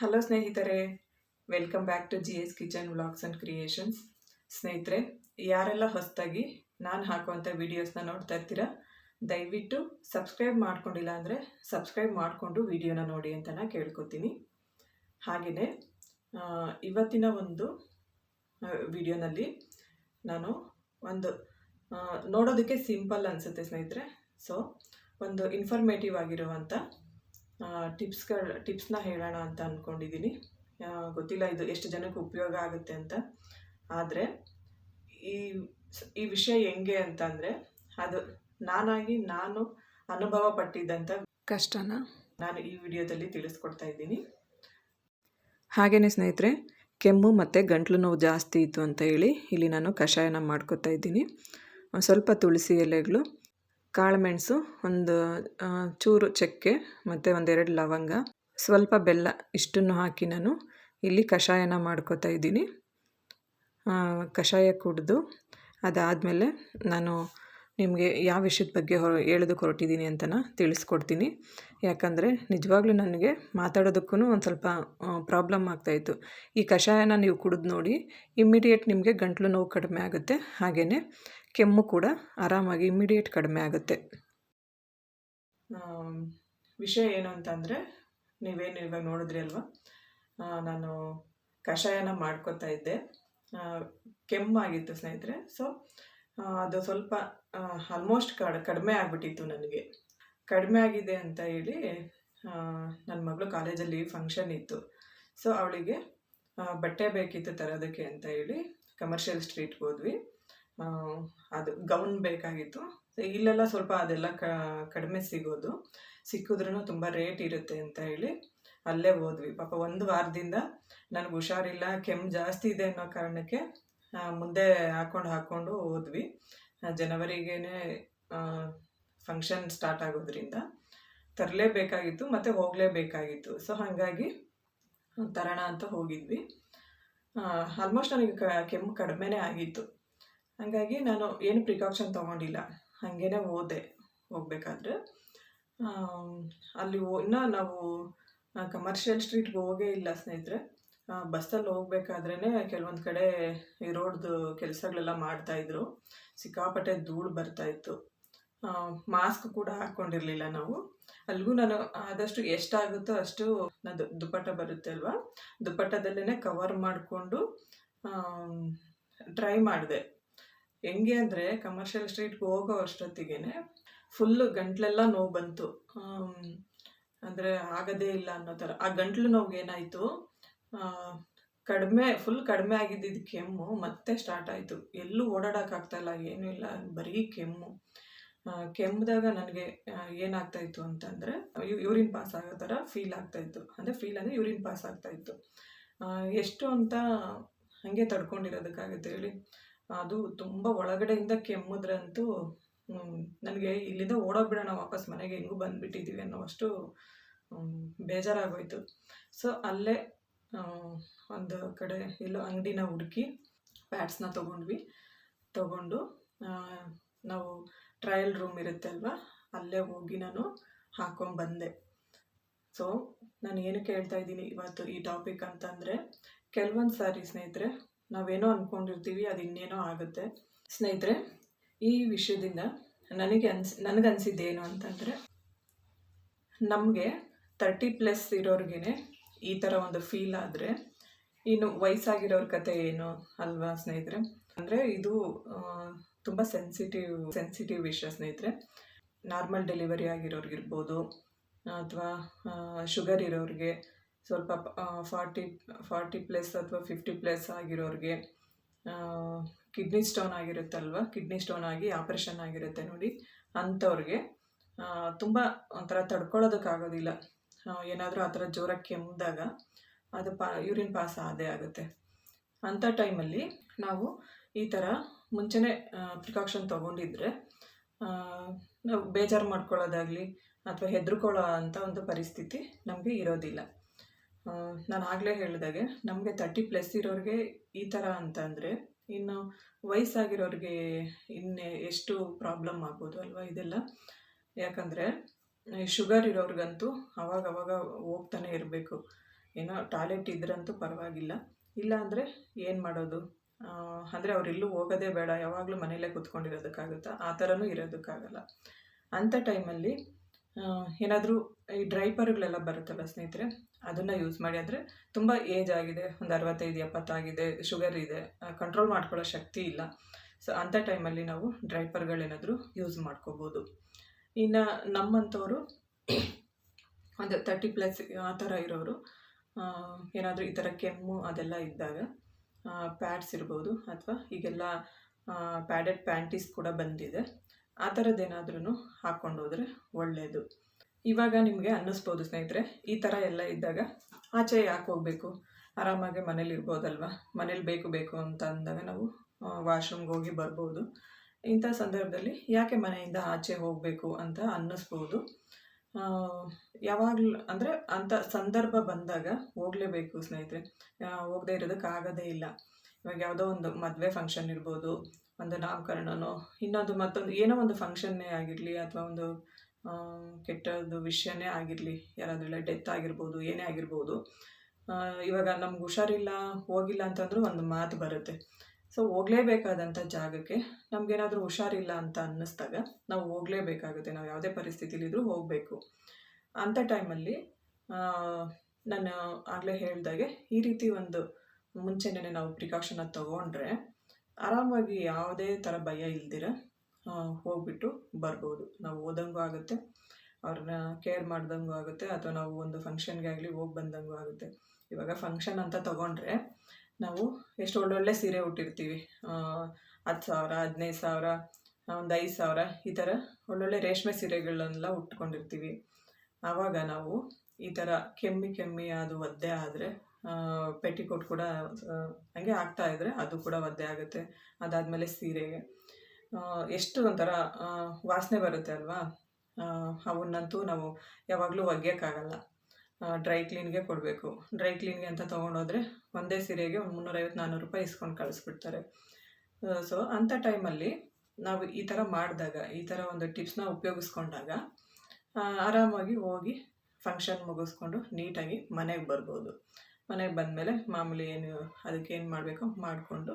Hello ಸ್ನೇಹಿತರೆ, welcome back to G S kitchen vlogs and creations. ಸ್ನೇಹಿತರೆ, ಯಾರೆಲ್ಲ ಹೊಸದಾಗಿ ನಾನು ಹಾಕುವಂಥ ವೀಡಿಯೋಸ್ನ ನೋಡ್ತಾ ಇರ್ತೀರಾ, ದಯವಿಟ್ಟು ಸಬ್ಸ್ಕ್ರೈಬ್ ಮಾಡ್ಕೊಂಡಿಲ್ಲ ಅಂದರೆ ಸಬ್ಸ್ಕ್ರೈಬ್ ಮಾಡಿಕೊಂಡು ವಿಡಿಯೋನ ನೋಡಿ ಅಂತ ನಾನು ಕೇಳ್ಕೊತೀನಿ. ಹಾಗೆಯೇ ಇವತ್ತಿನ ಒಂದು ವಿಡಿಯೋನಲ್ಲಿ ನಾನು ಒಂದು ನೋಡೋದಕ್ಕೆ ಸಿಂಪಲ್ ಅನಿಸುತ್ತೆ ಸ್ನೇಹಿತರೆ. ಸೊ ಒಂದು ಇನ್ಫಾರ್ಮೇಟಿವ್ ಆಗಿರುವಂಥ ಟಿಪ್ಸ್ಗಳು ಟಿಪ್ಸ್ನ ಹೇಳೋಣ ಅಂತ ಅಂದ್ಕೊಂಡಿದ್ದೀನಿ ಗೊತ್ತಿಲ್ಲ ಇದು ಎಷ್ಟು ಜನಕ್ಕೆ ಉಪಯೋಗ ಆಗುತ್ತೆ ಅಂತ. ಆದರೆ ಈ ಈ ವಿಷಯ ಹೆಂಗೆ ಅಂತಂದರೆ ಅದು ನಾನಾಗಿ ನಾನು ಅನುಭವ ಪಟ್ಟಿದ್ದಂಥ ಕಷ್ಟನ? ನಾನು ಈ ವಿಡಿಯೋದಲ್ಲಿ ತಿಳಿಸ್ಕೊಡ್ತಾ ಇದ್ದೀನಿ. ಹಾಗೇ ಸ್ನೇಹಿತರೆ ಕೆಮ್ಮು ಮತ್ತು ಗಂಟ್ಲು ನೋವು ಜಾಸ್ತಿ ಇತ್ತು ಅಂತ ಹೇಳಿ ಇಲ್ಲಿ ನಾನು ಕಷಾಯನ ಮಾಡ್ಕೊತಾ ಇದ್ದೀನಿ. ಒಂದು ಸ್ವಲ್ಪ ತುಳಸಿ ಎಲೆಗಳು ಕಾಳುಮೆಣಸು ಒಂದು ಚೂರು ಚಕ್ಕೆ, ಮತ್ತು ಒಂದೆರಡು ಲವಂಗ. ಸ್ವಲ್ಪ ಬೆಲ್ಲ ಇಷ್ಟನ್ನು ಹಾಕಿ ನಾನು ಇಲ್ಲಿ ಕಷಾಯನ ಮಾಡ್ಕೊತಾ ಇದ್ದೀನಿ. ಕಷಾಯ ಕುಡಿದು ಅದಾದಮೇಲೆ ನಾನು ನಿಮಗೆ ಯಾವ ವಿಷಯದ ಬಗ್ಗೆ ಹೊ, ಹೇಳೋದಕ್ಕೆ ಹೊರಟಿದ್ದೀನಿ ಅಂತನ ತಿಳಿಸ್ಕೊಡ್ತೀನಿ. ಯಾಕಂದರೆ ನಿಜವಾಗ್ಲೂ ನನಗೆ ಮಾತಾಡೋದಕ್ಕೂ ಒಂದು ಸ್ವಲ್ಪ ಪ್ರಾಬ್ಲಮ್ ಆಗ್ತಾಯಿತ್ತು ಈ ಕಷಾಯನ ನೀವು ಕುಡಿದು ನೋಡಿ, ಇಮ್ಮಿಡಿಯೇಟ್ ನಿಮಗೆ ಗಂಟ್ಲು ನೋವು ಕಡಿಮೆ ಆಗುತ್ತೆ. ಹಾಗೆಯೇ ಕೆಮ್ಮು ಕೂಡ ಆರಾಮಾಗಿ ಇಮಿಡಿಯೇಟ್ ಕಡಿಮೆ ಆಗುತ್ತೆ. ವಿಷಯ ಏನು ಅಂತಂದರೆ, ನೀವೇನು ಇವಾಗ ನೋಡಿದ್ರಿ ಅಲ್ವಾ? ನಾನು ಕಷಾಯನ ಮಾಡ್ಕೊತಾ ಇದ್ದೆ. ಕೆಮ್ಮಾಗಿತ್ತು ಸ್ನೇಹಿತರೆ. ಸೊ ಅದು ಸ್ವಲ್ಪ ಆಲ್ಮೋಸ್ಟ್ ಕಡ್, ಕಡಿಮೆ ಆಗಿಬಿಟ್ಟಿತ್ತು ನನಗೆ. ಕಡಿಮೆ ಆಗಿದೆ ಅಂತ ಹೇಳಿ ನನ್ನ ಮಗಳು ಕಾಲೇಜಲ್ಲಿ ಫಂಕ್ಷನ್ ಇತ್ತು. ಸೊ ಅವಳಿಗೆ ಬಟ್ಟೆ ಬೇಕಿತ್ತು ತರೋದಕ್ಕೆ ಅಂತ ಹೇಳಿ ಕಮರ್ಷಿಯಲ್ ಸ್ಟ್ರೀಟ್ಗೆ ಹೋದ್ವಿ. ಅದು ಗೌನ್ ಬೇಕಾಗಿತ್ತು. ಇಲ್ಲೆಲ್ಲ ಸ್ವಲ್ಪ ಅದೆಲ್ಲ ಕಡಿಮೆ ಸಿಗೋದು. ಸಿಕ್ಕಿದ್ರೂ ತುಂಬ ರೇಟ್ ಇರುತ್ತೆ ಅಂತ ಹೇಳಿ ಅಲ್ಲೇ ಹೋದ್ವಿ. ಪಾಪ ಒಂದು ವಾರದಿಂದ ನನಗೆ ಹುಷಾರಿಲ್ಲ, ಕೆಮ್ಮು ಜಾಸ್ತಿ ಇದೆ ಅನ್ನೋ ಕಾರಣಕ್ಕೆ ಮುಂದೆ ಹಾಕ್ಕೊಂಡು ಹಾಕ್ಕೊಂಡು ಹೋದ್ವಿ. ಜನವರಿಗೇನೆ ಫಂಕ್ಷನ್ ಸ್ಟಾರ್ಟ್ ಆಗೋದ್ರಿಂದ ತರಲೇಬೇಕಾಗಿತ್ತು, ಮತ್ತು ಹೋಗಲೇಬೇಕಾಗಿತ್ತು. ಸೊ ಹಾಗಾಗಿ ತರೋಣ ಅಂತ ಹೋಗಿದ್ವಿ. ಆಲ್ಮೋಸ್ಟ್ ನನಗೆ ಕ, ಕೆಮ್ಮು ಕಡಿಮೆನೇ ಆಗಿತ್ತು. ಹಾಗಾಗಿ ನಾನು ಏನು ಪ್ರಿಕಾಕ್ಷನ್ ತೊಗೊಂಡಿಲ್ಲ. ಹಾಗೇನೆ ಹೋದೆ ಹೋಗ್ಬೇಕಾದ್ರೆ. ಅಲ್ಲಿ ಇನ್ನ ನಾವು ಕಮರ್ಷಿಯಲ್ ಸ್ಟ್ರೀಟ್ಗೆ ಹೋಗೇ ಇಲ್ಲ ಸ್ನೇಹಿತರೆ. ಬಸ್ಸಲ್ಲಿ ಹೋಗ್ಬೇಕಾದ್ರೇ ಕೆಲವೊಂದು ಕಡೆ ಈ ರೋಡ್ದು ಕೆಲಸಗಳೆಲ್ಲ ಮಾಡ್ತಾಯಿದ್ರು ಸಿಕ್ಕಾಪಟ್ಟೆ ಧೂಳು ಬರ್ತಾಯಿತ್ತು ಮಾಸ್ಕ್ ಕೂಡ ಹಾಕ್ಕೊಂಡಿರಲಿಲ್ಲ ನಾವು. ಅಲ್ಲಿಗೂ ನಾನು ಆದಷ್ಟು ಎಷ್ಟಾಗುತ್ತೋ ಅಷ್ಟು ನಾನು ದುಪ್ಪಟ್ಟ ಬರುತ್ತೆ ಅಲ್ವಾ? ದುಪ್ಪಟ್ಟದಲ್ಲೇ ಕವರ್ ಮಾಡಿಕೊಂಡು ಟ್ರೈ ಮಾಡಿದೆ. ಹೆಂಗೆ ಅಂದರೆ ಕಮರ್ಷಿಯಲ್ ಸ್ಟ್ರೀಟ್ಗೆ ಹೋಗೋ ಅಷ್ಟೊತ್ತಿಗೆ ಫುಲ್ಲು ಗಂಟ್ಲೆಲ್ಲ ನೋವು ಬಂತು. ಅಂದರೆ ಆಗದೇ ಇಲ್ಲ ಅನ್ನೋ ಥರ. ಆ ಗಂಟ್ಲು ನೋವು ಏನಾಯಿತು? ಕಡಿಮೆ ಫುಲ್ ಕಡಿಮೆ ಆಗಿದ್ದಿದ್ದು ಕೆಮ್ಮು ಮತ್ತೆ ಸ್ಟಾರ್ಟ್ ಆಯಿತು. ಎಲ್ಲೂ ಓಡಾಡೋಕ್ಕಾಗ್ತಾಯಿಲ್ಲ ಏನೂ ಇಲ್ಲ, ಬರೀ ಕೆಮ್ಮು. ಕೆಮ್ಮಿದಾಗ ನನಗೆ ಏನಾಗ್ತಾಯಿತ್ತು ಅಂತಂದರೆ ಯೂರಿನ್ ಪಾಸ್ ಆಗೋ ಥರ ಫೀಲ್ ಆಗ್ತಾಯಿತ್ತು ಅಂದರೆ ಫೀಲ್ ಅಂದರೆ ಯೂರಿನ್ ಪಾಸ್ ಆಗ್ತಾಯಿತ್ತು ಎಷ್ಟು ಅಂತ ಹಾಗೆ ತಡ್ಕೊಂಡಿರೋದಕ್ಕಾಗುತ್ತೆ ಹೇಳಿ. ಅದು ತುಂಬ ಒಳಗಡೆಯಿಂದ ಕೆಮ್ಮಿದ್ರಂತೂ ನನಗೆ ಇಲ್ಲಿಂದ ಓಡೋಗ್ಬಿಡೋಣ, ವಾಪಸ್ ಮನೆಗೆ ಹೆಂಗೂ ಬಂದುಬಿಟ್ಟಿದ್ದೀವಿ ಅನ್ನೋವಷ್ಟು ಬೇಜಾರಾಗೋಯಿತು. ಸೊ, ಅಲ್ಲೇ ಒಂದು ಕಡೆ ಎಲ್ಲೋ ಅಂಗಡಿನ ಹುಡುಕಿ ಪ್ಯಾಡ್ಸ್ನ ತೊಗೊಂಡ್ವಿ. ತಗೊಂಡು ನಾವು ಟ್ರಯಲ್ ರೂಮ್ ಇರುತ್ತೆ ಅಲ್ವಾ? ಅಲ್ಲೇ ಹೋಗಿ ನಾನು ಹಾಕೊಂಡ್ಬಂದೆ ಸೊ, ನಾನು ಏನಕ್ಕೆ ಹೇಳ್ತಾ ಇದ್ದೀನಿ, ಇವತ್ತು ಈ ಟಾಪಿಕ್ ಅಂತಂದರೆ, ಕೆಲವೊಂದು ಸಾರಿ ಸ್ನೇಹಿತರೆ ನಾವೇನೋ ಅಂದ್ಕೊಂಡಿರ್ತೀವಿ ಅದು ಇನ್ನೇನೋ ಆಗುತ್ತೆ. ಸ್ನೇಹಿತರೆ, ಈ ವಿಷಯದಿಂದ ನನಗೆ ಅನ್ಸ್, ನನಗನ್ಸಿದ್ದೇನು ಅಂತಂದರೆ, ನಮಗೆ ತರ್ಟಿ ಪ್ಲಸ್ ಇರೋರ್ಗೆ ಈ ಥರ ಒಂದು ಫೀಲ್ ಆದರೆ, ಇನ್ನು ವಯಸ್ಸಾಗಿರೋರ ಕತೆ ಏನು ಅಲ್ವಾ ಸ್ನೇಹಿತರೆ? ಅಂದರೆ ಇದು ತುಂಬ ಸೆನ್ಸಿಟಿವ್ ಸೆನ್ಸಿಟಿವ್ ವಿಷಯ ಸ್ನೇಹಿತರೆ. ನಾರ್ಮಲ್ ಡೆಲಿವರಿ ಆಗಿರೋರಿಗಿರ್ಬೋದು, ಅಥವಾ ಶುಗರ್ ಇರೋರಿಗೆ ಸ್ವಲ್ಪ ಫಾರ್ಟಿ ಫಾರ್ಟಿ ಪ್ಲಸ್ ಅಥವಾ ಫಿಫ್ಟಿ ಪ್ಲಸ್ ಆಗಿರೋರಿಗೆ ಕಿಡ್ನಿ ಸ್ಟೋನ್ ಆಗಿರುತ್ತಲ್ವ? ಕಿಡ್ನಿ ಸ್ಟೋನ್ ಆಗಿ ಆಪ್ರೇಷನ್ ಆಗಿರುತ್ತೆ ನೋಡಿ. ಅಂಥವ್ರಿಗೆ ತುಂಬ ಒಂಥರ ತಡ್ಕೊಳ್ಳೋದಕ್ಕಾಗೋದಿಲ್ಲ. ಏನಾದರೂ ಆ ಥರ ಜೋರಕ್ಕೆ ಕೆಮ್ಮಿದಾಗ ಅದು ಪಾ, ಯೂರಿನ್ ಪಾಸ್ ಆದೇ ಆಗುತ್ತೆ. ಅಂಥ ಟೈಮಲ್ಲಿ ನಾವು ಈ ಥರ ಮುಂಚೆನೇ ಪ್ರಿಕಾಕ್ಷನ್ ತೊಗೊಂಡಿದ್ರೆ ನಾವು ಬೇಜಾರು ಮಾಡ್ಕೊಳ್ಳೋದಾಗಲಿ ಅಥವಾ ಹೆದರ್ಕೊಳ್ಳೋ ಅಂಥ ಒಂದು ಪರಿಸ್ಥಿತಿ ನಮಗೆ ಇರೋದಿಲ್ಲ. ನಾನು ಆಗಲೇ ಹೇಳಿದಾಗೆ ನಮಗೆ ತರ್ಟಿ ಪ್ಲಸ್ ಇರೋರಿಗೆ ಈ ಥರ ಅಂತಂದರೆ ಇನ್ನು ವಯಸ್ಸಾಗಿರೋರಿಗೆ ಇನ್ನೇ ಎಷ್ಟು ಪ್ರಾಬ್ಲಮ್ ಆಗ್ಬೋದು ಅಲ್ವಾ ಇದೆಲ್ಲ? ಯಾಕಂದರೆ ಶುಗರ್ ಇರೋರಿಗಂತೂ ಅವಾಗ ಅವಾಗ ಹೋಗ್ತಾನೆ ಇರಬೇಕು. ಏನೋ ಟಾಯ್ಲೆಟ್ ಇದ್ರಂತೂ ಪರವಾಗಿಲ್ಲ. ಇಲ್ಲ ಅಂದರೆ ಏನು ಮಾಡೋದು? ಅಂದರೆ ಅವರೆಲ್ಲೂ ಹೋಗೋದೇ ಬೇಡ, ಯಾವಾಗಲೂ ಮನೇಲೇ ಕೂತ್ಕೊಂಡಿರೋದಕ್ಕಾಗುತ್ತಾ? ಆ ಥರನೂ ಇರೋದಕ್ಕಾಗಲ್ಲ. ಅಂಥ ಟೈಮಲ್ಲಿ ಏನಾದರೂ ಈ ಡ್ರೈಪರ್ಗಳೆಲ್ಲ ಬರುತ್ತಲ್ಲ ಸ್ನೇಹಿತರೆ, ಅದನ್ನು ಯೂಸ್ ಮಾಡಿ ಅಂದರೆ ತುಂಬ ಏಜ್ ಆಗಿದೆ, ಒಂದು ಅರವತ್ತೈದು, ಎಪ್ಪತ್ತಾಗಿದೆ ಶುಗರ್ ಇದೆ ಕಂಟ್ರೋಲ್ ಮಾಡ್ಕೊಳ್ಳೋ ಶಕ್ತಿ ಇಲ್ಲ. ಸೊ ಅಂಥ ಟೈಮಲ್ಲಿ ನಾವು ಡ್ರೈಪರ್ಗಳೇನಾದರೂ ಯೂಸ್ ಮಾಡ್ಕೋಬೋದು. ಇನ್ನು ನಮ್ಮಂಥವರು ಒಂದು ತರ್ಟಿ ಪ್ಲಸ್ ಆ ಥರ ಇರೋರು ಏನಾದರೂ ಈ ಥರ ಕೆಮ್ಮು ಅದೆಲ್ಲ ಇದ್ದಾಗ ಪ್ಯಾಡ್ಸ್ ಇರ್ಬೋದು, ಅಥವಾ ಈಗೆಲ್ಲ ಪ್ಯಾಡೆಡ್ ಪ್ಯಾಂಟೀಸ್ ಕೂಡ ಬಂದಿದೆ. ಆ ಥರದ್ದೇನಾದ್ರೂ ಹಾಕ್ಕೊಂಡು ಹೋದರೆ ಒಳ್ಳೆಯದು ಇವಾಗ ನಿಮಗೆ ಅನ್ನಿಸ್ಬೋದು ಸ್ನೇಹಿತರೆ, ಈ ಥರ ಎಲ್ಲ ಇದ್ದಾಗ ಆಚೆ ಯಾಕೆ ಹೋಗಬೇಕು? ಆರಾಮಾಗಿ ಮನೇಲಿ ಇರ್ಬೋದಲ್ವ? ಮನೇಲಿ ಬೇಕು ಬೇಕು ಅಂತ ಅಂದಾಗ ನಾವು ವಾಶ್ರೂಮ್ಗೆ ಹೋಗಿ ಬರ್ಬೋದು. ಇಂಥ ಸಂದರ್ಭದಲ್ಲಿ ಯಾಕೆ ಮನೆಯಿಂದ ಆಚೆ ಹೋಗಬೇಕು ಅಂತ ಅನ್ನಿಸ್ಬೋದು. ಯಾವಾಗಲೂ, ಅಂದರೆ ಅಂಥ ಸಂದರ್ಭ ಬಂದಾಗ ಹೋಗಲೇಬೇಕು ಸ್ನೇಹಿತರೆ. ಹೋಗದೇ ಇರೋದಕ್ಕಾಗೋದೇ ಇಲ್ಲ. ಇವಾಗ ಯಾವುದೋ ಒಂದು ಮದುವೆ ಫಂಕ್ಷನ್ ಇರ್ಬೋದು ಒಂದು ನಾಮಕರಣನೋ, ಇನ್ನೊಂದು ಮತ್ತೊಂದು, ಏನೋ ಒಂದು ಫಂಕ್ಷನ್ನೇ ಆಗಿರಲಿ ಅಥವಾ ಒಂದು ಕೆಟ್ಟದ್ದು ವಿಷಯನೇ ಆಗಿರಲಿ ಯಾರಾದ್ರೆಲ್ಲ ಡೆತ್ ಆಗಿರ್ಬೋದು, ಏನೇ ಆಗಿರ್ಬೋದು ಇವಾಗ ನಮ್ಗೆ ಹುಷಾರಿಲ್ಲ, ಹೋಗಿಲ್ಲ ಅಂತಂದ್ರೂ ಒಂದು ಮಾತು ಬರುತ್ತೆ. ಸೊ ಹೋಗಲೇಬೇಕಾದಂಥ ಜಾಗಕ್ಕೆ ನಮಗೇನಾದರೂ ಹುಷಾರಿಲ್ಲ ಅಂತ ಅನ್ನಿಸ್ದಾಗ ನಾವು ಹೋಗಲೇಬೇಕಾಗುತ್ತೆ. ನಾವು ಯಾವುದೇ ಪರಿಸ್ಥಿತಿಲಿದ್ರೂ ಹೋಗಬೇಕು. ಅಂಥ ಟೈಮಲ್ಲಿ ನಾನು ಆಗಲೇ ಹೇಳ್ದಾಗೆ ಈ ರೀತಿ ಒಂದು ಮುಂಚೆನೇ ನಾವು ಪ್ರಿಕಾಷನ್ನ ತೊಗೊಂಡ್ರೆ ಆರಾಮಾಗಿ ಯಾವುದೇ ಥರ ಭಯ ಇಲ್ದಿರ ಹೋಗ್ಬಿಟ್ಟು ಬರ್ಬೋದು. ನಾವು ಓದಂಗೂ ಆಗುತ್ತೆ, ಅವ್ರನ್ನ ಕೇರ್ ಮಾಡ್ದಂಗೂ ಆಗುತ್ತೆ, ಅಥವಾ ನಾವು ಒಂದು ಫಂಕ್ಷನ್ಗೆ ಆಗಲಿ ಹೋಗಿ ಬಂದಂಗೂ ಆಗುತ್ತೆ. ಇವಾಗ ಫಂಕ್ಷನ್ ಅಂತ ತೊಗೊಂಡ್ರೆ ನಾವು ಎಷ್ಟು ಒಳ್ಳೊಳ್ಳೆ ಸೀರೆ ಉಟ್ಟಿರ್ತೀವಿ. ಹತ್ತು ಸಾವಿರ, ಹದಿನೈದು ಸಾವಿರ, ಒಂದು ಐದು ಸಾವಿರ ಈ ಥರ ಒಳ್ಳೊಳ್ಳೆ ರೇಷ್ಮೆ ಸೀರೆಗಳನ್ನೆಲ್ಲ ಉಟ್ಕೊಂಡಿರ್ತೀವಿ. ಆವಾಗ ನಾವು ಈ ಥರ ಕೆಮ್ಮಿ ಕೆಮ್ಮಿ ಅದು ಒದ್ದೆ ಆದರೆ ಪೆಟಿಕೋಟ್ ಕೂಡ ಹಂಗೆ ಇದ್ರೆ ಅದು ಕೂಡ ಒದ್ದೆ ಆಗುತ್ತೆ. ಅದಾದಮೇಲೆ ಸೀರೆಗೆ ಎಷ್ಟು ಒಂಥರ ವಾಸನೆ ಬರುತ್ತೆ ಅಲ್ವಾ? ಅವನ್ನಂತೂ ನಾವು ಯಾವಾಗಲೂ ಒಗೆಯೋಕ್ಕಾಗಲ್ಲ. ಡ್ರೈ ಕ್ಲೀನ್ಗೆ ಕೊಡಬೇಕು. ಡ್ರೈ ಕ್ಲೀನ್ಗೆ ಅಂತ ತೊಗೊಂಡೋದ್ರೆ ಒಂದೇ ಸೀರೆಗೆ ಒಂದು ಮುನ್ನೂರೈವತ್ತು ನಾನ್ನೂರು ರೂಪಾಯಿ ಇಸ್ಕೊಂಡು ಕಳಿಸ್ಬಿಡ್ತಾರೆ. ಸೊ ಅಂಥ ಟೈಮಲ್ಲಿ ನಾವು ಈ ಥರ ಮಾಡಿದಾಗ, ಈ ಥರ ಒಂದು ಟಿಪ್ಸ್ನ ಉಪಯೋಗಿಸ್ಕೊಂಡಾಗ ಆರಾಮಾಗಿ ಹೋಗಿ ಫಂಕ್ಷನ್ ಮುಗಿಸ್ಕೊಂಡು ನೀಟಾಗಿ ಮನೆಗೆ ಬರ್ಬೋದು. ಮನೆಗೆ ಬಂದಮೇಲೆ ಮಾಮೂಲಿ ಏನು ಅದಕ್ಕೆ ಏನು ಮಾಡಬೇಕು ಮಾಡಿಕೊಂಡು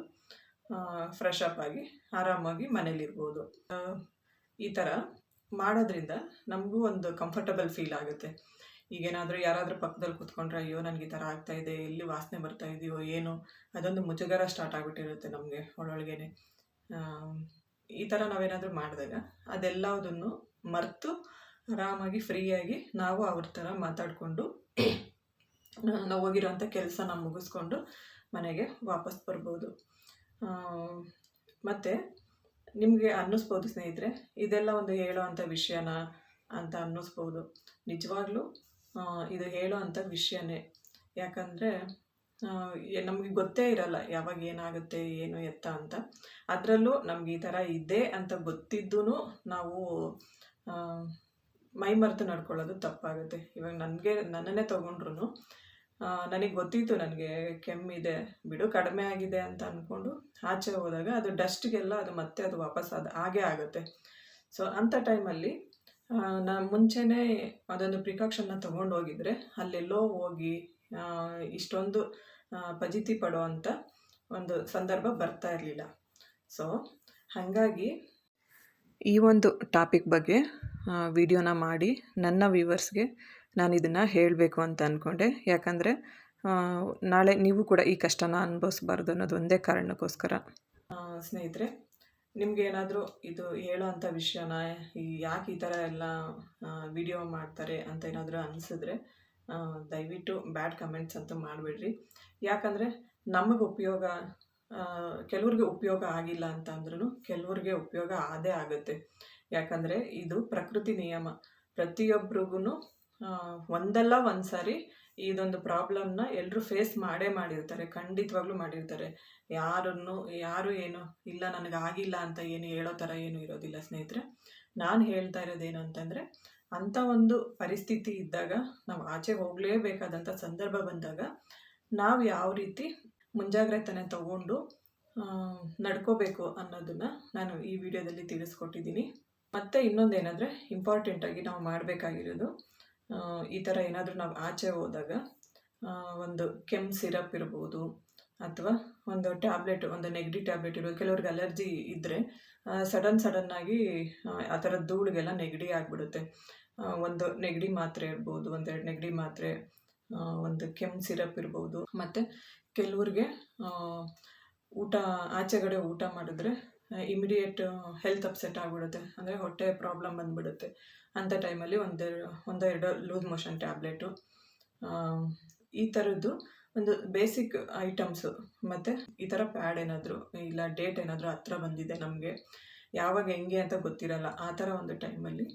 ಫ್ರೆಶ್ ಅಪ್ ಆಗಿ ಆರಾಮಾಗಿ ಮನೇಲಿರ್ಬೋದು ಈ ಥರ ಮಾಡೋದ್ರಿಂದ ನಮಗೂ ಒಂದು ಕಂಫರ್ಟಬಲ್ ಫೀಲ್ ಆಗುತ್ತೆ. ಈಗೇನಾದರೂ ಯಾರಾದರೂ ಪಕ್ಕದಲ್ಲಿ ಕೂತ್ಕೊಂಡ್ರೆ, ಅಯ್ಯೋ, ನನಗೆ ಈ ಥರ ಆಗ್ತಾಯಿದೆ ಎಲ್ಲಿ ವಾಸನೆ ಬರ್ತಾ ಇದೆಯೋ ಏನು, ಅದೊಂದು ಮುಜುಗರ ಸ್ಟಾರ್ಟ್ ಆಗಿಬಿಟ್ಟಿರುತ್ತೆ ನಮಗೆ ಒಳೊಳಗೇನೆ. ಈ ಥರ ನಾವೇನಾದರೂ ಮಾಡಿದಾಗ ಅದೆಲ್ಲದನ್ನು ಮರೆತು ಆರಾಮಾಗಿ ಫ್ರೀಯಾಗಿ ನಾವು ಅವ್ರ ಥರ ಮಾತಾಡಿಕೊಂಡು ನಾವು ಹೋಗಿರೋಂಥ ಕೆಲಸನ ಮುಗಿಸ್ಕೊಂಡು ಮನೆಗೆ ವಾಪಸ್ ಬರ್ಬೋದು. ಮತ್ತು ನಿಮಗೆ ಅನ್ನಿಸ್ಬೋದು ಸ್ನೇಹಿತರೆ, ಇದೆಲ್ಲ ಒಂದು ಹೇಳೋ ಅಂಥ ವಿಷಯನ ಅಂತ ಅನ್ನಿಸ್ಬೋದು. ನಿಜವಾಗ್ಲೂ ಇದು ಹೇಳೋ ಅಂಥ ವಿಷಯನೇ. ಯಾಕಂದರೆ ನಮಗೆ ಗೊತ್ತೇ ಇರಲ್ಲ ಯಾವಾಗ ಏನಾಗುತ್ತೆ, ಏನು ಎತ್ತ ಅಂತ. ಅದರಲ್ಲೂ ನಮ್ಗೆ ಈ ಥರ ಇದೆ ಅಂತ ಗೊತ್ತಿದ್ದೂ ನಾವು ಮೈ ಮರೆತು ನಡ್ಕೊಳ್ಳೋದು ತಪ್ಪಾಗುತ್ತೆ. ಇವಾಗ ನನಗೆ, ನನ್ನನ್ನೇ ತೊಗೊಂಡ್ರು ನನಗೆ ಗೊತ್ತಿತ್ತು ನನಗೆ ಕೆಮ್ಮಿದೆ, ಬಿಡು ಕಡಿಮೆ ಆಗಿದೆ ಅಂತ ಅಂದ್ಕೊಂಡು ಆಚೆ ಹೋದಾಗ ಅದು ಡಸ್ಟ್ಗೆಲ್ಲ ಅದು ಮತ್ತೆ ಅದು ವಾಪಸ್ ಅದು ಹಾಗೇ ಆಗುತ್ತೆ. ಸೊ ಅಂಥ ಟೈಮಲ್ಲಿ ನಾ ಮುಂಚೆನೇ ಅದೊಂದು ಪ್ರಿಕಾಕ್ಷನ್ನ ತೊಗೊಂಡು ಹೋಗಿದ್ರೆ ಅಲ್ಲೆಲ್ಲೋ ಹೋಗಿ ಇಷ್ಟೊಂದು ಪಜಿತಿ ಪಡೋ ಅಂಥ ಒಂದು ಸಂದರ್ಭ ಬರ್ತಾ ಇರಲಿಲ್ಲ. ಸೊ ಹಾಗಾಗಿ ಈ ಒಂದು ಟಾಪಿಕ್ ಬಗ್ಗೆ ವಿಡಿಯೋನ ಮಾಡಿ ನನ್ನ ವ್ಯೂವರ್ಸ್ಗೆ ನಾನು ಇದನ್ನು ಹೇಳಬೇಕು ಅಂತ ಅಂದ್ಕೊಂಡೆ ಯಾಕಂದರೆ ನಾಳೆ ನೀವು ಕೂಡ ಈ ಕಷ್ಟನ ಅನುಭವಿಸ್ಬಾರ್ದು ಅನ್ನೋದು ಒಂದೇ ಕಾರಣಕ್ಕೋಸ್ಕರ. ಸ್ನೇಹಿತರೆ, ನಿಮ್ಗೆ ನಿಮಗೇನಾದರೂ ಇದು ಹೇಳೋ ಅಂಥ ವಿಷಯನ, ಈ ಯಾಕೆ ಈ ಥರ ಎಲ್ಲ ವಿಡಿಯೋ ಮಾಡ್ತಾರೆ ಅಂತ ಏನಾದರೂ ಅನಿಸಿದ್ರೆ ದಯವಿಟ್ಟು ಬ್ಯಾಡ್ ಕಮೆಂಟ್ಸ್ ಅಂತ ಮಾಡಿಬಿಡ್ರಿ. ಯಾಕಂದರೆ, ನಮಗೆ ಉಪಯೋಗ ಕೆಲವ್ರಿಗೆ ಉಪಯೋಗ ಆಗಿಲ್ಲ ಅಂತ ಅಂದ್ರೂ ಕೆಲವ್ರಿಗೆ ಉಪಯೋಗ ಆದೇ ಆಗುತ್ತೆ. ಯಾಕಂದರೆ ಇದು ಪ್ರಕೃತಿ ನಿಯಮ. ಪ್ರತಿಯೊಬ್ಬರಿಗೂ ಒಂದಲ್ಲ ಒಂದು ಸಾರಿ ಇದೊಂದು ಪ್ರಾಬ್ಲಮ್ನ ಎಲ್ಲರೂ ಫೇಸ್ ಮಾಡೇ ಮಾಡಿರ್ತಾರೆ, ಖಂಡಿತವಾಗ್ಲೂ ಮಾಡಿರ್ತಾರೆ. ಯಾರನ್ನು, ಯಾರು ಏನು, ಇಲ್ಲ ನನಗೆ ಆಗಿಲ್ಲ ಅಂತ ಏನು ಹೇಳೋ ಥರ ಏನು ಇರೋದಿಲ್ಲ ಸ್ನೇಹಿತರೆ. ನಾನು ಹೇಳ್ತಾ ಇರೋದೇನು ಅಂತಂದರೆ, ಅಂಥ ಒಂದು ಪರಿಸ್ಥಿತಿ ಇದ್ದಾಗ, ನಾವು ಆಚೆ ಹೋಗಲೇಬೇಕಾದಂಥ ಸಂದರ್ಭ ಬಂದಾಗ, ನಾವು ಯಾವ ರೀತಿ ಮುಂಜಾಗ್ರತೆನೆ ತಗೊಂಡು ನಡ್ಕೋಬೇಕು ಅನ್ನೋದನ್ನು ನಾನು ಈ ವಿಡಿಯೋದಲ್ಲಿ ತಿಳಿಸ್ಕೊಟ್ಟಿದ್ದೀನಿ. ಮತ್ತು ಇನ್ನೊಂದೇನೆಂದರೆ ಇಂಪಾರ್ಟೆಂಟಾಗಿ ನಾವು ಮಾಡಬೇಕಾಗಿರೋದು ಈ ಥರ ಏನಾದರೂ ನಾವು ಆಚೆ ಹೋದಾಗ ಒಂದು ಕೆಮ್ಮು ಸಿರಪ್ ಇರ್ಬೋದು, ಅಥವಾ ಒಂದು ಟ್ಯಾಬ್ಲೆಟ್ ಒಂದು ನೆಗಡಿ ಟ್ಯಾಬ್ಲೆಟ್ ಇರ್ಬೋದು. ಕೆಲವ್ರಿಗೆ ಅಲರ್ಜಿ ಇದ್ದರೆ ಸಡನ್ ಸಡನ್ನಾಗಿ ಆ ಥರ ಧೂಳಿಗೆಲ್ಲ ನೆಗಡಿ ಆಗಿಬಿಡುತ್ತೆ. ಒಂದು ನೆಗಡಿ ಮಾತ್ರೆ ಇರ್ಬೋದು, ಒಂದೆರಡು ನೆಗಡಿ ಮಾತ್ರೆ ಒಂದು ಕೆಮ್ಮು ಸಿರಪ್ ಇರ್ಬೋದು. ಮತ್ತು ಕೆಲವ್ರಿಗೆ ಊಟ, ಆಚೆಗಡೆ ಊಟ ಮಾಡಿದ್ರೆ ಇಮಿಡಿಯೇಟ್ ಹೆಲ್ತ್ ಅಪ್ಸೆಟ್ ಆಗಿಬಿಡುತ್ತೆ. ಅಂದರೆ ಹೊಟ್ಟೆ ಪ್ರಾಬ್ಲಮ್ ಬಂದುಬಿಡುತ್ತೆ. ಅಂಥ ಟೈಮಲ್ಲಿ ಒಂದೆರಡು ಒಂದೆರಡು ಲೂಸ್ ಮೋಷನ್ ಟ್ಯಾಬ್ಲೆಟು ಈ ಥರದ್ದು ಒಂದು ಬೇಸಿಕ್ ಐಟಮ್ಸು ಮತ್ತು ಈ ಥರ ಪ್ಯಾಡ್ ಏನಾದರೂ, ಇಲ್ಲ ಡೇಟ್ ಏನಾದರೂ ಹತ್ರ ಬಂದಿದೆ ನಮಗೆ, ಯಾವಾಗ ಹೆಂಗೆ ಅಂತ ಗೊತ್ತಿರಲ್ಲ. ಆ ಥರ ಒಂದು ಟೈಮಲ್ಲಿ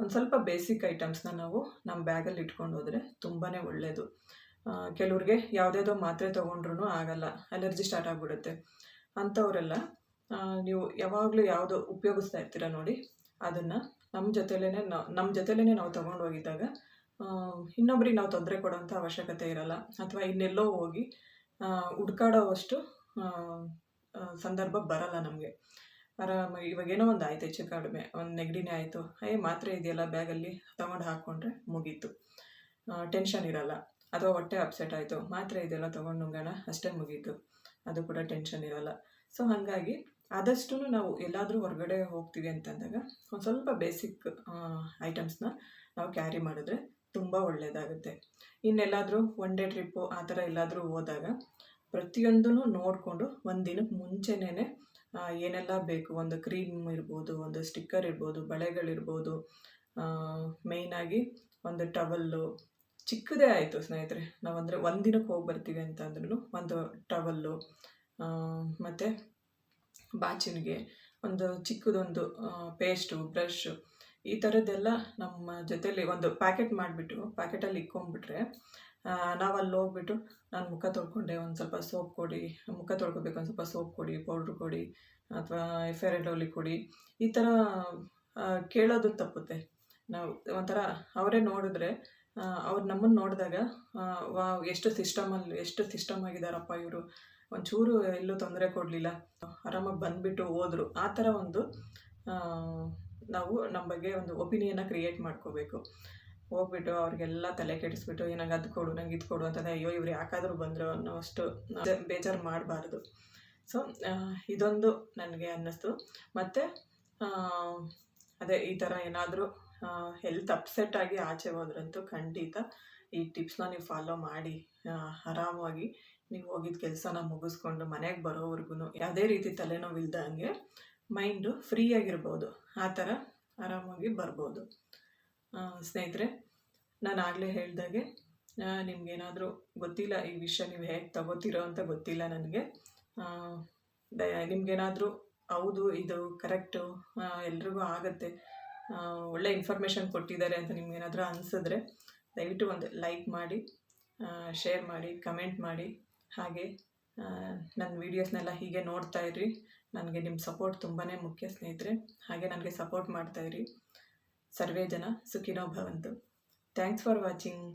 ಒಂದು ಸ್ವಲ್ಪ ಬೇಸಿಕ್ ಐಟಮ್ಸ್ನ ನಾವು ನಮ್ಮ ಬ್ಯಾಗಲ್ಲಿ ಇಟ್ಕೊಂಡು ಹೋದರೆ ತುಂಬಾ ಒಳ್ಳೆಯದು ಕೆಲವ್ರಿಗೆ ಯಾವುದ್ಯಾವುದೋ ಮಾತ್ರೆ ತೊಗೊಂಡ್ರೂ ಆಗಲ್ಲ. ಅಲರ್ಜಿ ಸ್ಟಾರ್ಟ್ ಆಗಿಬಿಡುತ್ತೆ. ಅಂಥವರೆಲ್ಲ ನೀವು ಯಾವಾಗಲೂ ಯಾವುದು ಉಪಯೋಗಿಸ್ತಾ ಇರ್ತೀರ ನೋಡಿ, ಅದನ್ನು ನಮ್ಮ ಜೊತೆಲೇ ನಮ್ಮ ಜೊತೆಲೇ ನಾವು ತೊಗೊಂಡು ಹೋಗಿದ್ದಾಗ ಇನ್ನೊಬ್ರಿಗೆ ನಾವು ತೊಂದರೆ ಕೊಡೋಂಥ ಅವಶ್ಯಕತೆ ಇರಲ್ಲ. ಅಥವಾ ಇನ್ನೆಲ್ಲೋ ಹೋಗಿ ಹುಡ್ಕಾಡೋವಷ್ಟು ಸಂದರ್ಭ ಬರಲ್ಲ ನಮಗೆ. ಆರಾಮ, ಇವಾಗ ಏನೋ ಒಂದು ಆಯ್ತು ಹೆಚ್ಚು ಕಡಿಮೆ, ಒಂದು ನೆಗಡಿನೇ ಆಯಿತು, ಏ, ಮಾತ್ರೆ ಇದೆಯಲ್ಲ ಬ್ಯಾಗಲ್ಲಿ ತೊಗೊಂಡು ಹಾಕ್ಕೊಂಡ್ರೆ ಮುಗೀತು. ಟೆನ್ಷನ್ ಇರಲ್ಲ. ಅಥವಾ ಹೊಟ್ಟೆ ಅಪ್ಸೆಟ್ ಆಯಿತು, ಮಾತ್ರೆ ಇದೆಲ್ಲ ತೊಗೊಂಡು ನುಂಗೋಣ, ಅಷ್ಟೇ ಮುಗೀತು. ಅದು ಕೂಡ ಟೆನ್ಷನ್ ಇರಲ್ಲ. ಸೊ, ಹಾಗಾಗಿ ಆದಷ್ಟು ನಾವು ಎಲ್ಲಾದರೂ ಹೊರಗಡೆ ಹೋಗ್ತೀವಿ ಅಂತಂದಾಗ ಒಂದು ಸ್ವಲ್ಪ ಬೇಸಿಕ್ ಐಟಮ್ಸ್ನ ನಾವು ಕ್ಯಾರಿ ಮಾಡಿದ್ರೆ ತುಂಬ ಒಳ್ಳೆಯದಾಗುತ್ತೆ ಇನ್ನೆಲ್ಲಾದರೂ ಒನ್ ಡೇ ಟ್ರಿಪ್ಪು ಆ ಥರ ಎಲ್ಲಾದರೂ ಹೋದಾಗ ಪ್ರತಿಯೊಂದೂ ನೋಡಿಕೊಂಡು ಒಂದು ದಿನಕ್ಕೆ ಮುಂಚೆನೇ ಏನೆಲ್ಲ ಬೇಕು? ಒಂದು ಕ್ರೀಮ್ ಇರ್ಬೋದು, ಒಂದು ಸ್ಟಿಕ್ಕರ್ ಇರ್ಬೋದು, ಬಳೆಗಳಿರ್ಬೋದು ಮೇಯ್ನಾಗಿ ಒಂದು ಟವಲ್ಲು ಚಿಕ್ಕದೇ ಆಯಿತು ಸ್ನೇಹಿತರೆ. ನಾವು ಅಂದರೆ ಒಂದು ದಿನಕ್ಕೆ ಹೋಗಿ ಬರ್ತೀವಿ ಅಂತಂದ್ರೂ ಒಂದು ಟವಲ್ಲು ಮತ್ತು ಬಾಚಿನಿಗೆ ಒಂದು ಚಿಕ್ಕದೊಂದು ಪೇಸ್ಟು ಬ್ರಷು ಈ ಥರದ್ದೆಲ್ಲ ನಮ್ಮ ಜೊತೆಯಲ್ಲಿ ಒಂದು ಪ್ಯಾಕೆಟ್ ಮಾಡಿಬಿಟ್ಟು ಪ್ಯಾಕೆಟಲ್ಲಿ ಇಕ್ಕೊಂಬಿಟ್ರೆ ನಾವು ಅಲ್ಲಿ ಹೋಗ್ಬಿಟ್ಟು ನಾನು ಮುಖ ತೊಳ್ಕೊಂಡೆ, ಒಂದು ಸ್ವಲ್ಪ ಸೋಪ್ ಕೊಡಿ, ಮುಖ ತೊಳ್ಕೊಬೇಕು, ಒಂದು ಸ್ವಲ್ಪ ಸೋಪ್ ಕೊಡಿ ಪೌಡ್ರ್ ಕೊಡಿ, ಅಥವಾ ಫೇರ್ ಕೊಡಿ, ಈ ಥರ ಕೇಳೋದು ತಪ್ಪುತ್ತೆ. ನಾವು ಒಂಥರ ಅವರೇ ನೋಡಿದ್ರೆ ಅವ್ರು ನಮ್ಮನ್ನು ನೋಡಿದಾಗ ವಾ ಎಷ್ಟು ಸಿಸ್ಟಮಲ್ಲಿ ಎಷ್ಟು ಸಿಸ್ಟಮ್ ಆಗಿದ್ದಾರಪ್ಪ ಇವರು ಒಂಚೂರು ಎಲ್ಲೂ ತೊಂದರೆ ಕೊಡಲಿಲ್ಲ. ಆರಾಮಾಗಿ ಬಂದುಬಿಟ್ಟು ಹೋದರು. ಆ ಥರ ಒಂದು ನಾವು ನಮ್ಮ ಬಗ್ಗೆ ಒಂದು ಒಪಿನಿಯನ್ನ ಕ್ರಿಯೇಟ್ ಮಾಡ್ಕೋಬೇಕು. ಹೋಗ್ಬಿಟ್ಟು ಅವ್ರಿಗೆಲ್ಲ ತಲೆ ಕೆಡಿಸ್ಬಿಟ್ಟು ಏ ನಂಗೆ ಅದು ಕೊಡು, ನಂಗೆ ಇದು ಕೊಡು ಅಂತಂದರೆ, ಅಯ್ಯೋ, ಇವ್ರು ಯಾಕಾದರೂ ಬಂದರು ಅನ್ನೋ ಅಷ್ಟು ಬೇಜಾರು ಮಾಡಬಾರ್ದು. ಸೊ ಇದೊಂದು ನನಗೆ ಅನ್ನಿಸ್ತು. ಮತ್ತು ಅದೇ ಈ ಥರ ಏನಾದರೂ ಹೆಲ್ತ್ ಅಪ್ಸೆಟ್ ಆಗಿ ಆಚೆ ಹೋದ್ರಂತೂ ಖಂಡಿತ ಈ ಟಿಪ್ಸ್ನ ನೀವು ಫಾಲೋ ಮಾಡಿ. ಆರಾಮಾಗಿ ನೀವು ಹೋಗಿದ್ದ ಕೆಲಸನ ಮುಗಿಸ್ಕೊಂಡು ಮನೆಗೆ ಬರೋವರೆಗೂ ಯಾವುದೇ ರೀತಿ ತಲೆನೋವಿಲ್ದಂಗೆ ಮೈಂಡು ಫ್ರೀಯಾಗಿರ್ಬೋದು ಆ ಥರ ಆರಾಮಾಗಿ ಬರ್ಬೋದು. ಸ್ನೇಹಿತರೆ, ನಾನು ಆಗಲೇ ಹೇಳಿದಾಗೆ ನಿಮಗೇನಾದರೂ ಗೊತ್ತಿಲ್ಲ ಈ ವಿಷಯ ನೀವು ಹೇಗೆ ತಗೋತೀರೋ ಅಂತ ಗೊತ್ತಿಲ್ಲ ನನಗೆ. ನಿಮಗೇನಾದರೂ ಹೌದು, ಇದು ಕರೆಕ್ಟು ಎಲ್ರಿಗೂ ಆಗುತ್ತೆ ಒಳ್ಳೆ ಇನ್ಫಾರ್ಮೇಷನ್ ಕೊಟ್ಟಿದ್ದಾರೆ ಅಂತ ನಿಮ್ಗೇನಾದರೂ ಅನಿಸಿದ್ರೆ ದಯವಿಟ್ಟು ಒಂದು ಲೈಕ್ ಮಾಡಿ ಶೇರ್ ಮಾಡಿ, ಕಮೆಂಟ್ ಮಾಡಿ. ಹಾಗೆ ನನ್ನ ವೀಡಿಯೋಸ್ನೆಲ್ಲ ಹೀಗೆ ನೋಡ್ತಾ ಇರಿ ನನಗೆ ನಿಮ್ಮ ಸಪೋರ್ಟ್ ತುಂಬಾ ಮುಖ್ಯ ಸ್ನೇಹಿತರೆ. ಹಾಗೆ ನನಗೆ ಸಪೋರ್ಟ್ ಮಾಡ್ತಾ ಇರಿ ಸರ್ವೇ ಜನ ಸುಖಿನೋ ಭವಂತು. Thanks for watching